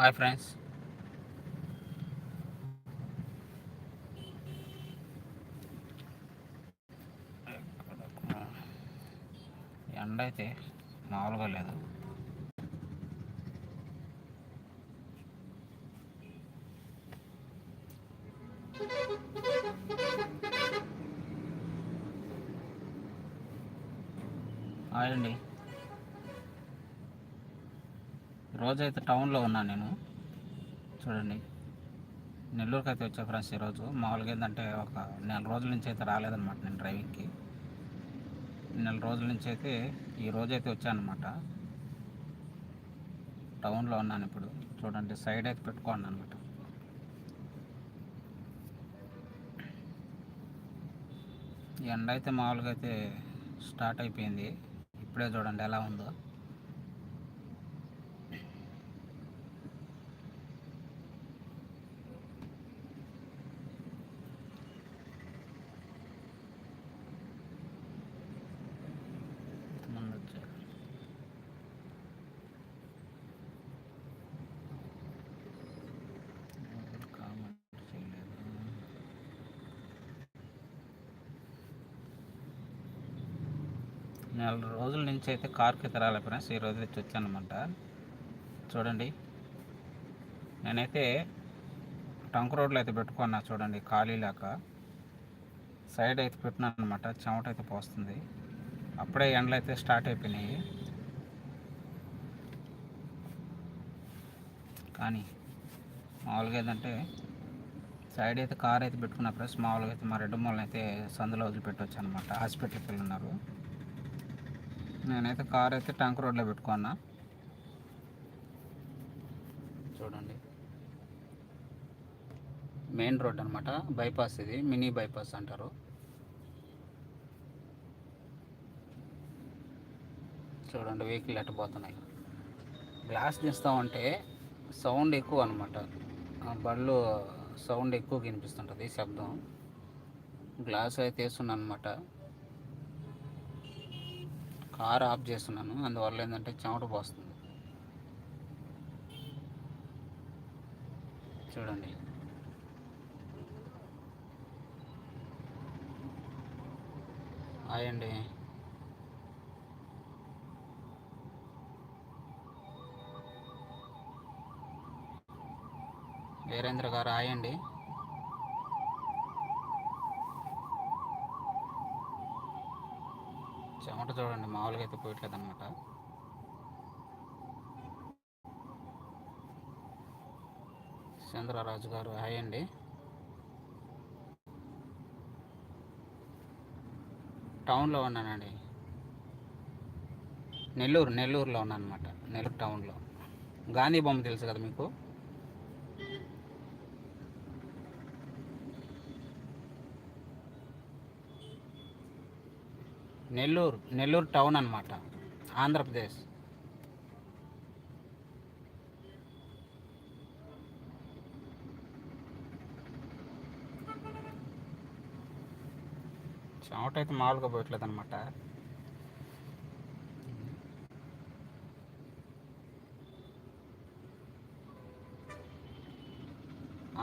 Hi friends. ఎండ అయితే మామూలుగా లేదు హాయ్ అండి రోజైతే టౌన్లో ఉన్నాను నేను. చూడండి. నెల్లూరుకి అయితే వచ్చా ఫ్రెండ్స్ ఈరోజు. మామూలుగా ఏంటంటే ఒక నెల రోజుల నుంచి అయితే రాలేదన్నమాట నేను డ్రైవింగ్కి. నెల రోజుల నుంచి అయితే ఈ రోజు అయితే వచ్చానమాట టౌన్లో ఉన్నాను ఇప్పుడు. చూడండి సైడ్ అయితే పెట్టుకోండి అనమాట ఎండ అయితే మామూలుగా అయితే స్టార్ట్ అయిపోయింది. ఇప్పుడే చూడండి ఎలా ఉందో ముందు వచ్చారు ఎవరు కామెంట్ చేయలేదు నెల రోజుల నుంచి అయితే కార్కి అయితే ఫ్రెండ్స్ ఈ రోజు వచ్చాను అనమాట చూడండి. నేనైతే టంక్ రోడ్లో అయితే పెట్టుకున్నా చూడండి ఖాళీ లేక సైడ్ అయితే పెట్టినాను అనమాట చెమట అయితే పోస్తుంది. అప్పుడే ఎండలు అయితే స్టార్ట్ అయిపోయినాయి. కానీ మామూలుగా ఏంటంటే సైడ్ అయితే కార్ అయితే పెట్టుకున్న ఫ్రెండ్స్ మామూలుగా అయితే మా రెడ్డి మూలని అయితే సందులో వదిలిపెట్టవచ్చు అనమాట హాస్పిటల్కి వెళ్ళి ఉన్నారు నేనైతే కార్ అయితే ట్యాంక్ రోడ్లో పెట్టుకున్నా. చూడండి. మెయిన్ రోడ్ అనమాట బైపాస్ ఇది మినీ బైపాస్ అంటారు. చూడండి వెహికల్ ఎట్ట పోతున్నాయి. గ్లాస్ తీస్తామంటే సౌండ్ ఎక్కువ అనమాట బళ్ళు సౌండ్ ఎక్కువ వినిపిస్తుంటుంది శబ్దం. గ్లాస్ అయితే వేస్తున్నాను అనమాట కార్ ఆఫ్ చేస్తున్నాను. అందువల్ల ఏంటంటే చెమట పోస్తుంది. చూడండి. హాయ్ అండి. వీరేంద్ర గారు హాయ్ అండి. చెమట చూడండి మామూలుగా అయితే పోయట్లేదు అనమాట చంద్రరాజు గారు హాయ్ అండి. టౌన్లో ఉన్నానండి. నెల్లూరు నెల్లూరులో ఉన్నాను అనమాట నెల్లూరు టౌన్లో. గాంధీ బొమ్మ తెలుసు కదా మీకు? నెల్లూరు నెల్లూరు టౌన్ అనమాట ఆంధ్రప్రదేశ్. చెమట అయితే మామూలుగా పోయట్లేదు అనమాట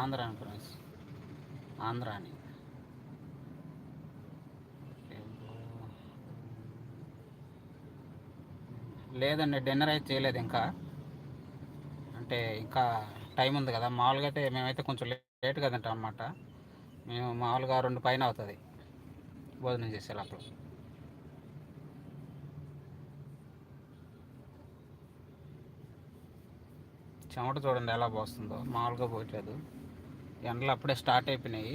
ఆంధ్ర అని ఫ్రెండ్స్ ఆంధ్ర అని లేదండి డిన్నర్ అయితే చేయలేదు ఇంకా. అంటే ఇంకా టైం ఉంది కదా మామూలుగా అయితే మేమైతే కొంచెం లేట్గా తింటాం అనమాట మేము మామూలుగా రెండు పైన అవుతుంది భోజనం చేసేటప్పుడు. చెమట చూడండి ఎలా పోస్తుందో మామూలుగా పోయట్లేదు ఎండలు అప్పుడే స్టార్ట్ అయిపోయినాయి.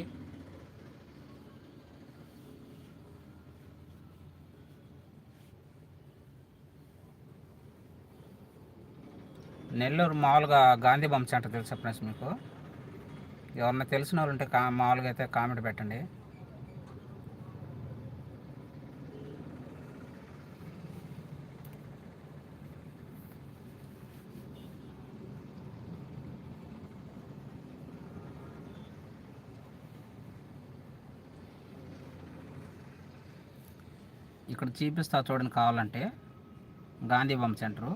నెల్లూరు మామూలుగా గాంధీ బొమ్మ సెంటర్ తెలుసా ఫ్రెండ్స్ మీకు? ఎవరన్నా తెలిసిన వాళ్ళు ఉంటే కా మామూలుగా అయితే కామెంట్ పెట్టండి. ఇక్కడ చూపిస్తా చూడండి కావాలంటే. గాంధీ బొమ్మ సెంటరు.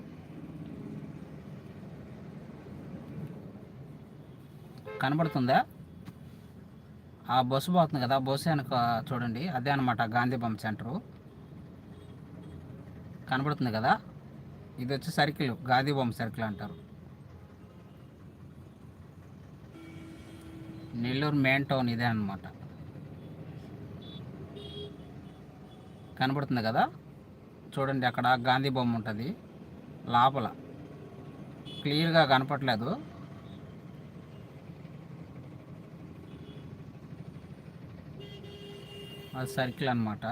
కనబడుతుందా? ఆ బస్సు పోతుంది కదా బస్సు వెనక చూడండి. అదే అనమాట గాంధీ బొమ్మ సెంటరు. కనబడుతుంది కదా? ఇది వచ్చి సర్కిల్ గాంధీ బొమ్మ సర్కిల్ అంటారు. నెల్లూరు మెయిన్ టౌన్ ఇదే అనమాట కనబడుతుంది కదా? చూడండి అక్కడ గాంధీ బొమ్మ ఉంటుంది లోపల. క్లియర్గా కనపట్లేదు అది సర్కిల్ అనమాట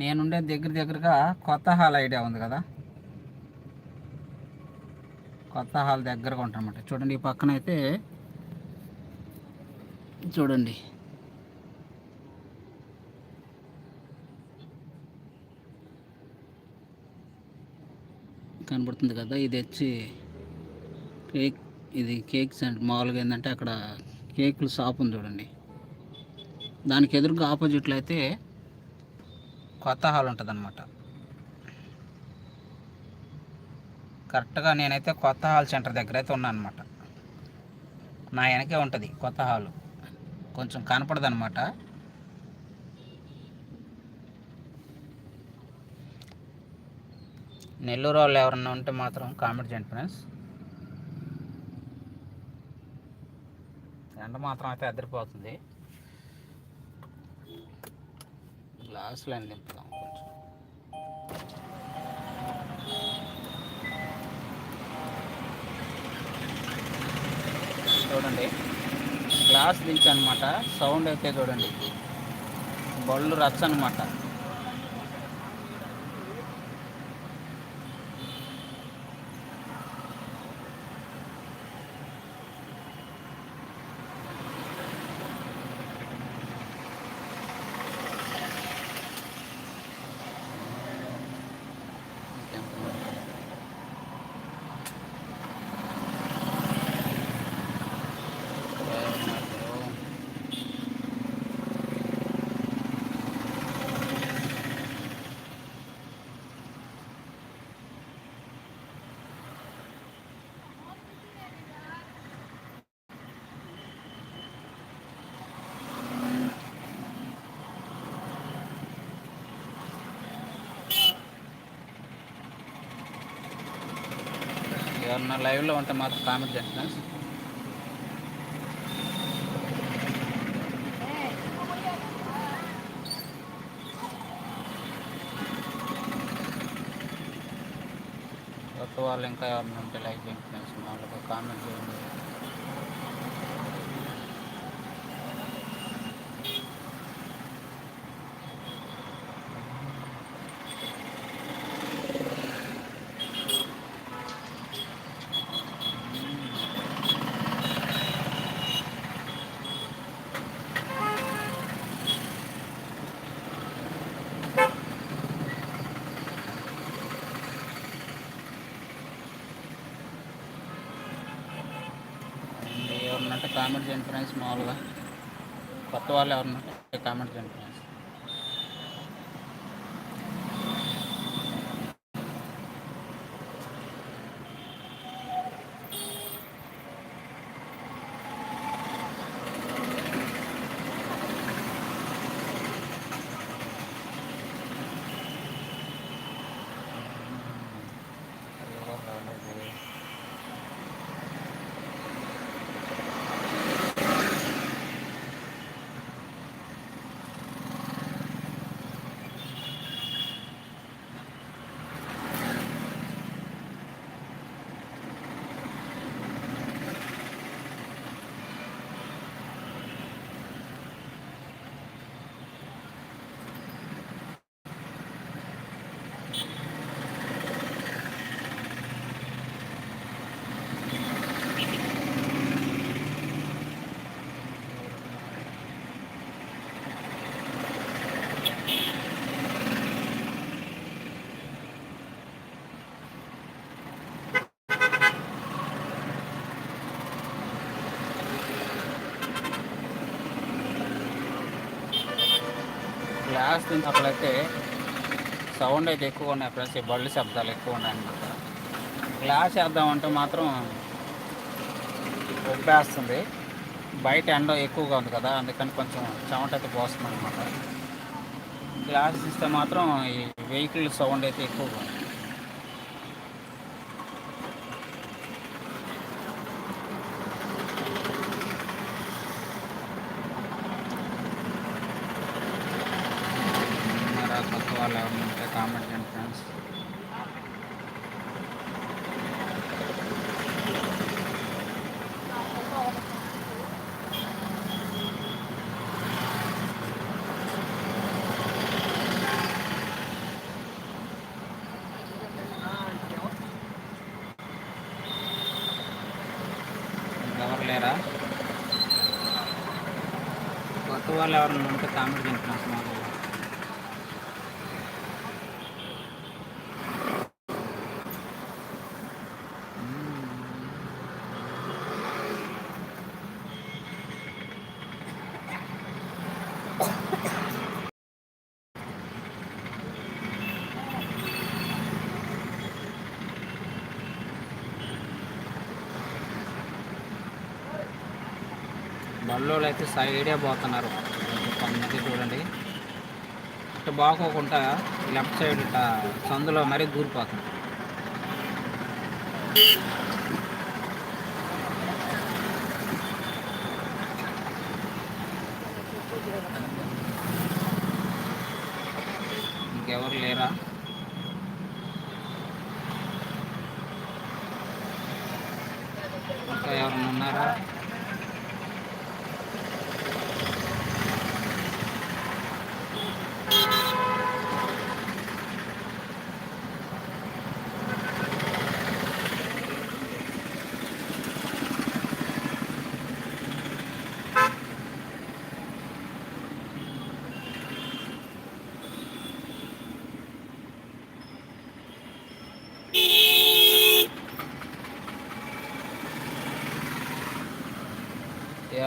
నేనుండే దగ్గర దగ్గరగా కొత్త హాల్ ఐడియా ఉంది కదా. కొత్త హాల్ దగ్గరగా ఉంటానమాట చూడండి ఈ పక్కన అయితే చూడండి. కనబడుతుంది కదా ఇది వచ్చి కేక్ ఇది కేక్ సెంటర్ మామూలుగా ఏంటంటే అక్కడ కేకులు షాప్ ఉంది చూడండి. దానికి ఎదురుగా ఆపోజిట్లో అయితే కొత్త హాల్ ఉంటుంది అనమాట కరెక్ట్గా నేనైతే కొత్త హాల్ సెంటర్ దగ్గర అయితే ఉన్నాను అనమాట నా వెనకే ఉంటుంది కొత్త హాలు. కొంచెం కనపడదు అనమాట నెల్లూరు వాళ్ళు ఎవరన్నా ఉంటే మాత్రం కామెంట్ చేయండి ఫ్రెండ్స్. ఎండ మాత్రం అయితే అదిరిపోతుంది. గ్లాసులు లైన్ దింపుదాం కొంచెం చూడండి గ్లాస్ దించి అనమాట సౌండ్ అయితే చూడండి. బళ్ళు రచ్చ అనమాట ఎవరన్నా లైవ్లో ఉంటే మాత్రం కామెంట్ చేయండి కొత్త వాళ్ళు ఇంకా ఎవరైనా ఉంటే లైక్ చేయండి ఫ్రెండ్స్. మామూలుగా కామెంట్ చేయండి ఎవరన్నా ఉంటే కామెంట్ చేయండి ఫ్రెండ్స్ మామూలుగా కొత్త వాళ్ళు ఎవరన్నా కామెంట్ చేయండి ఫ్రెండ్స్ గ్లాస్ సౌండ్ అయితే ఎక్కువ ఉన్నాయి ఫ్రెండ్స్. ఈ బళ్ళు శబ్దాలు ఎక్కువ ఉన్నాయి అనమాట గ్లాస్ చేద్దామంటే మాత్రం ఉబ్బేస్తుంది బయట ఎండ ఎక్కువగా ఉంది కదా అందుకని కొంచెం చెమట అయితే పోస్తుంది అనమాట గ్లాస్ ఇస్తే మాత్రం ఈ వెహికల్ సౌండ్ అయితే ఎక్కువగా ఉంది. ఉన్నారా కొత్త వాళ్ళు ఎవరైనా ఉంటే కామెంట్ చేయండి ఫ్రెండ్స్ ఎవరు లేరా కొత్త వాళ్ళు ఎవరైనా ఉంటే కామెంట్ చేయండి ఫ్రెండ్స్ మాకు బళ్ళోళ్ళు అయితే సైడే పోతున్నారు. కొంతమంది చూడండి. ఇటు బాగోకుండా లెఫ్ట్ సైడ్ ఇట సందులో మరీ దూరిపోతుంది. ఇంకెవరు లేరా? ఇంకా ఎవరైనా ఉన్నారా?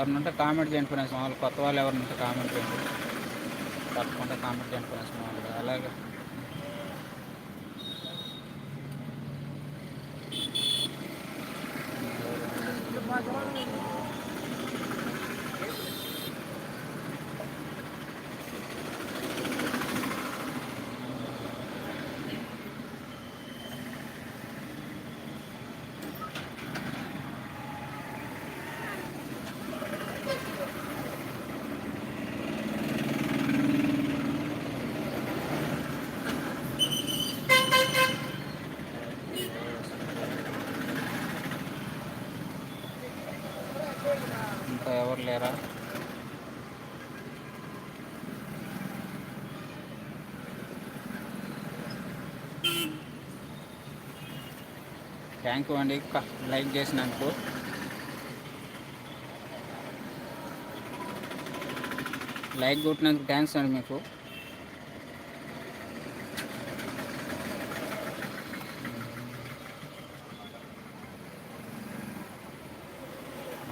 ఎవరిని ఉంటే కామెంట్ చేయండి ఫ్రెండ్స్. మామూలు కొత్త వాళ్ళు ఎవరిని ఉంటే కామెంట్ చేయండి. తప్పకుండా కామెంట్ చేయండి ఫ్రెండ్స్ మామూలుగా. అలాగే ఇంకా ఎవరు లేరా థ్యాంక్ యూ అండి. లైక్ చేసినందుకు. లైక్ కొట్టినందుకు థ్యాంక్స్ అండి మీకు.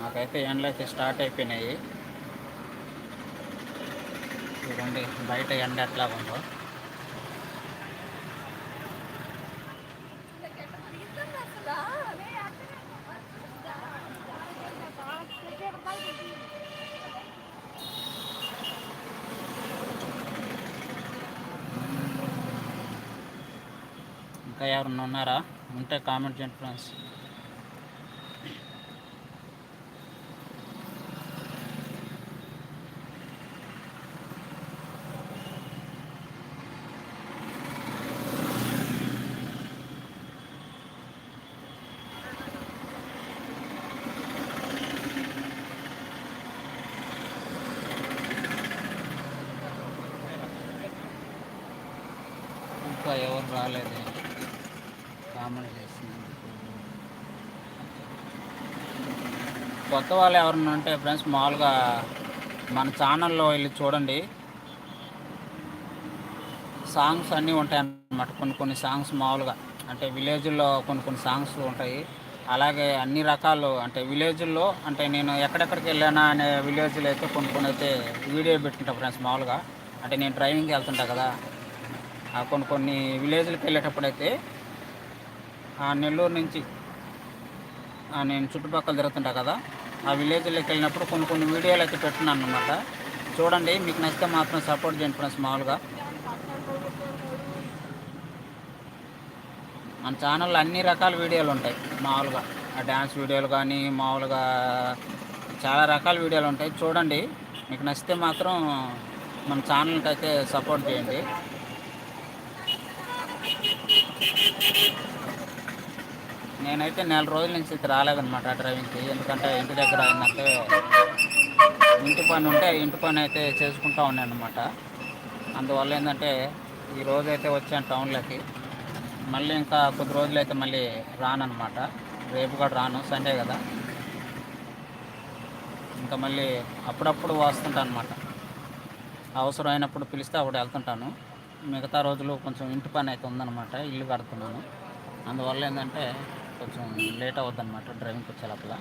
నాకైతే ఎండలు అయితే స్టార్ట్ అయిపోయినాయి. చూడండి బయట ఎండ ఎట్లా ఉందో ఇంకా ఎవరన్నా ఉన్నారా? ఉంటే కామెంట్ చేయండి ఫ్రెండ్స్ ఎవరు రాలేదు కామెంట్ చేస్తున్నారు కొత్త వాళ్ళు ఎవరన్నా ఉంటే ఫ్రెండ్స్ మామూలుగా మన ఛానల్లో వెళ్ళి చూడండి. సాంగ్స్ అన్నీ ఉంటాయి అన్నమాట. కొన్ని కొన్ని సాంగ్స్ మామూలుగా. అంటే విలేజ్లో కొన్ని కొన్ని సాంగ్స్ ఉంటాయి. అలాగే అన్ని రకాలు అంటే విలేజ్లో అంటే నేను ఎక్కడెక్కడికి వెళ్ళానా అనే విలేజ్లో అయితే కొన్ని కొన్ని అయితే వీడియో పెట్టుకుంటా ఫ్రెండ్స్ మామూలుగా. అంటే నేను డ్రైవింగ్కి వెళ్తుంటా కదా. ఆ కొన్ని కొన్ని విలేజ్లకు వెళ్ళేటప్పుడు అయితే ఆ నెల్లూరు నుంచి నేను చుట్టుపక్కల తిరుగుతుంటా కదా. ఆ విలేజ్లోకి వెళ్ళినప్పుడు కొన్ని కొన్ని వీడియోలు అయితే పెట్టున్నాను అనమాట చూడండి మీకు నచ్చితే మాత్రం సపోర్ట్ చేయండి ఫ్రెండ్స్ మామూలుగా. మన ఛానల్లో అన్ని రకాల వీడియోలు ఉంటాయి మామూలుగా. ఆ డ్యాన్స్ వీడియోలు కానీ మామూలుగా చాలా రకాల వీడియోలు ఉంటాయి. చూడండి మీకు నచ్చితే మాత్రం మన ఛానల్కి అయితే సపోర్ట్ చేయండి. నేనైతే నెల రోజుల నుంచి అయితే రాలేదన్నమాట డ్రైవింగ్కి ఎందుకంటే ఇంటి దగ్గర ఏంటంటే ఇంటి పని ఉంటే ఇంటి పని అయితే చేసుకుంటూ ఉన్నాను అనమాట అందువల్ల ఏంటంటే ఈ రోజు అయితే వచ్చాను టౌన్లోకి మళ్ళీ ఇంకా కొద్ది రోజులు అయితే మళ్ళీ రానమాట రేపు కూడా రాను సండే కదా. ఇంకా మళ్ళీ అప్పుడప్పుడు వస్తుంటాను అనమాట అవసరం అయినప్పుడు పిలిస్తే అప్పుడు వెళ్తుంటాను. మిగతా రోజులు కొంచెం ఇంటి పని అయితే ఉందన్నమాట ఇల్లు కడుతున్నాను. అందువల్ల ఏంటంటే కొంచెం లేట్ అవుద్ది అనమాట డ్రైవింగ్కి వచ్చే లోపల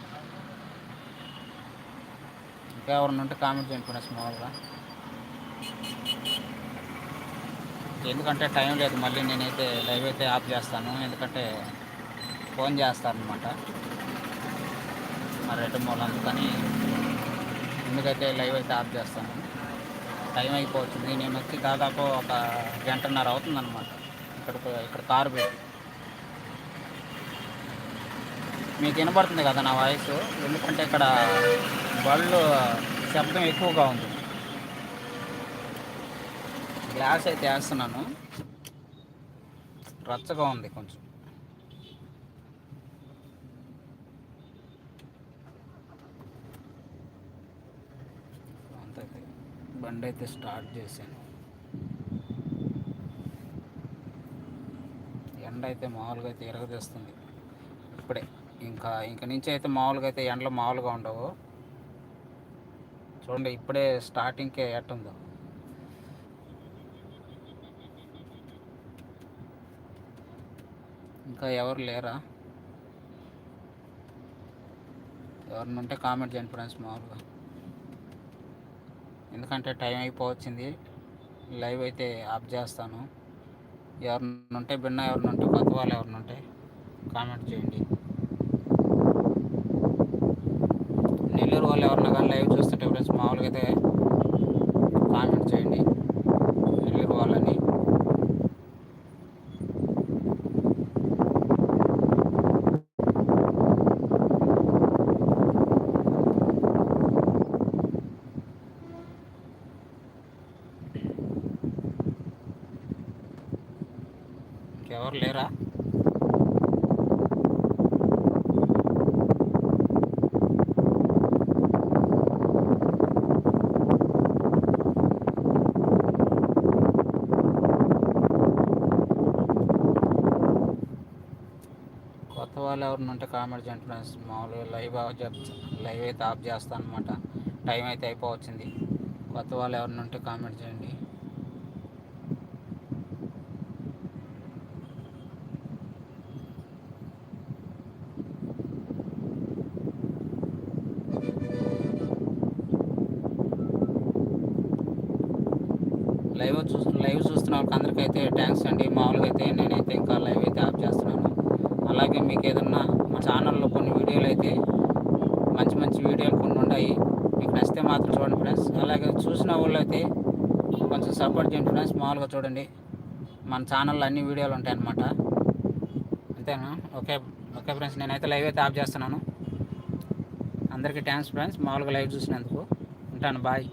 ఇంకా ఎవరిని ఉంటే కామెంట్ చేయండి ఫ్రెండ్స్ మామూలుగా. ఎందుకంటే టైం లేదు మళ్ళీ నేనైతే లైవ్ అయితే ఆఫ్ చేస్తాను. ఎందుకంటే ఫోన్ చేస్తారనమాట మరి రెండు మూడు అందుకని ఎందుకైతే లైవ్ అయితే ఆఫ్ చేస్తాను. టైం అయిపోతుంది నేను వచ్చి దాదాపు ఒక గంటన్నర అవుతుందన్నమాట. ఇక్కడ ఇక్కడ కారు పెట్టి. మీకు వినపడుతుంది కదా నా వాయిస్? ఎందుకంటే ఇక్కడ బళ్ళు శబ్దం ఎక్కువగా ఉంది. గ్లాస్ అయితే వేస్తున్నాను. రచ్చగా ఉంది కొంచెం. అంతైతే బండి అయితే స్టార్ట్ చేశాను. ఎండ అయితే మామూలుగా అయితే ఎరగదీస్తుంది ఇప్పుడే. ఇంకా ఇంక నుంచి అయితే మామూలుగా అయితే ఎండలు మామూలుగా ఉండవు. చూడండి ఇప్పుడే స్టార్టింగ్కే ఎట్టుందో. ఇంకా ఎవరు లేరా? ఎవరిని ఉంటే కామెంట్ చేయండి ఫ్రెండ్స్ మామూలుగా. ఎందుకంటే టైం అయిపోవచ్చింది. లైవ్ అయితే ఆఫ్ చేస్తాను. ఎవరినుంటే భిన్న ఎవరిని ఉంటే కొత్త వాళ్ళు ఎవరిని ఉంటే కామెంట్ చేయండి నెల్లూరు వాళ్ళు ఎవరన్నా కానీ లైవ్ చూస్తుంటే ఫ్రెండ్స్ మామూలుగా అయితే కామెంట్ చేయండి. నెల్లూరు వాళ్ళని? ఎవరు లేరా కొత్త వాళ్ళు ఎవరిని ఉంటే కామెంట్ చేయండి ఫ్రెండ్స్ మామూలుగా లైవ్ ఆఫ్ లైవ్ అయితే ఆఫ్ చేస్తాను అనమాట టైం అయితే అయిపోవచ్చింది. కొత్త వాళ్ళు ఎవరిని ఉంటే కామెంట్ చేయండి. లైవ్ చూస్తు లైవ్ చూస్తున్న వాళ్ళకి అందరికైతే థ్యాంక్స్ అండి. మామూలుగా అయితే నేనైతే ఇంకా లైవ్ అయితే ఆఫ్ చేస్తున్నాను. అలాగే మీకు ఏదన్నా మా ఛానల్లో కొన్ని వీడియోలు అయితే మంచి మంచి వీడియోలు కొన్ని ఉన్నాయి మీకు నచ్చితే మాత్రం చూడండి ఫ్రెండ్స్ అలాగే చూసిన వాళ్ళు అయితే కొంచెం సపోర్ట్ చేయండి ఫ్రెండ్స్ మామూలుగా చూడండి. మన ఛానల్లో అన్ని వీడియోలు ఉంటాయన్నమాట. అంతేనా? ఓకే ఓకే ఫ్రెండ్స్ నేనైతే లైవ్ అయితే ఆఫ్ చేస్తున్నాను. అందరికీ థ్యాంక్స్ ఫ్రెండ్స్ మామూలుగా లైవ్ చూసినందుకు ఉంటాను. బాయ్